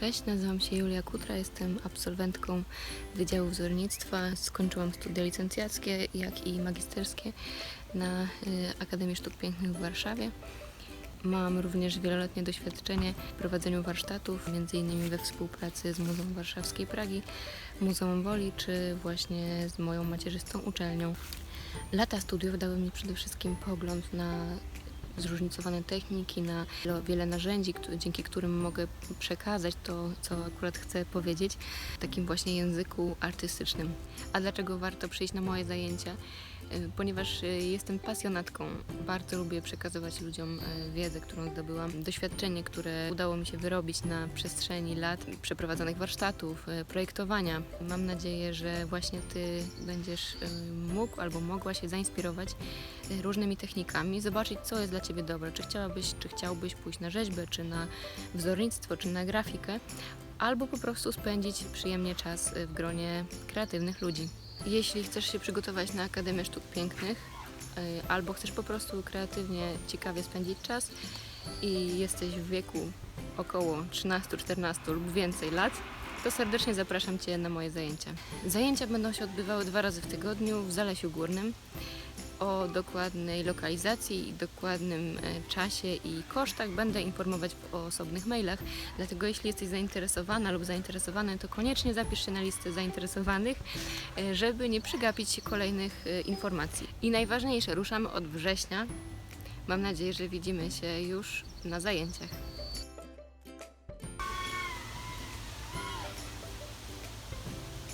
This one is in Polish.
Cześć, nazywam się Julia Kutra, jestem absolwentką Wydziału Wzornictwa. Skończyłam studia licencjackie, jak i magisterskie na y, Akademii Sztuk Pięknych w Warszawie. Mam również wieloletnie doświadczenie w prowadzeniu warsztatów, m.in. we współpracy z Muzeum Warszawskiej Pragi, Muzeum Woli, czy właśnie z moją macierzystą uczelnią. Lata studiów dały mi przede wszystkim pogląd na zróżnicowane techniki, na wiele- narzędzi, dzięki którym mogę przekazać to, co akurat chcę powiedzieć w takim właśnie języku artystycznym. A dlaczego warto przyjść na moje zajęcia? Y, Ponieważ y, jestem pasjonatką, bardzo lubię przekazywać ludziom y, wiedzę, którą zdobyłam, doświadczenie, które udało mi się wyrobić na przestrzeni lat przeprowadzonych warsztatów, projektowania. Mam nadzieję, że właśnie Ty będziesz mógł albo mogła się zainspirować różnymi technikami, zobaczyć, co jest dla Ciebie dobre. Czy chciałabyś, czy chciałbyś pójść na rzeźbę, czy na wzornictwo, czy na grafikę, albo po prostu spędzić przyjemnie czas w gronie kreatywnych ludzi. Jeśli chcesz się przygotować na Akademię Sztuk Pięknych, y, albo chcesz po prostu kreatywnie, ciekawie spędzić czas i jesteś w wieku około 13-14 lub więcej lat, to serdecznie zapraszam Cię na moje zajęcia. Zajęcia będą się odbywały dwa razy w tygodniu w Zalesiu Górnym. O dokładnej lokalizacji i dokładnym e, czasie i kosztach będę informować w osobnych mailach, dlatego jeśli jesteś zainteresowana lub zainteresowany, to koniecznie zapisz się na listę zainteresowanych, e, żeby nie przegapić kolejnych e, informacji. I najważniejsze, ruszamy od września. Mam nadzieję, że widzimy się już na zajęciach.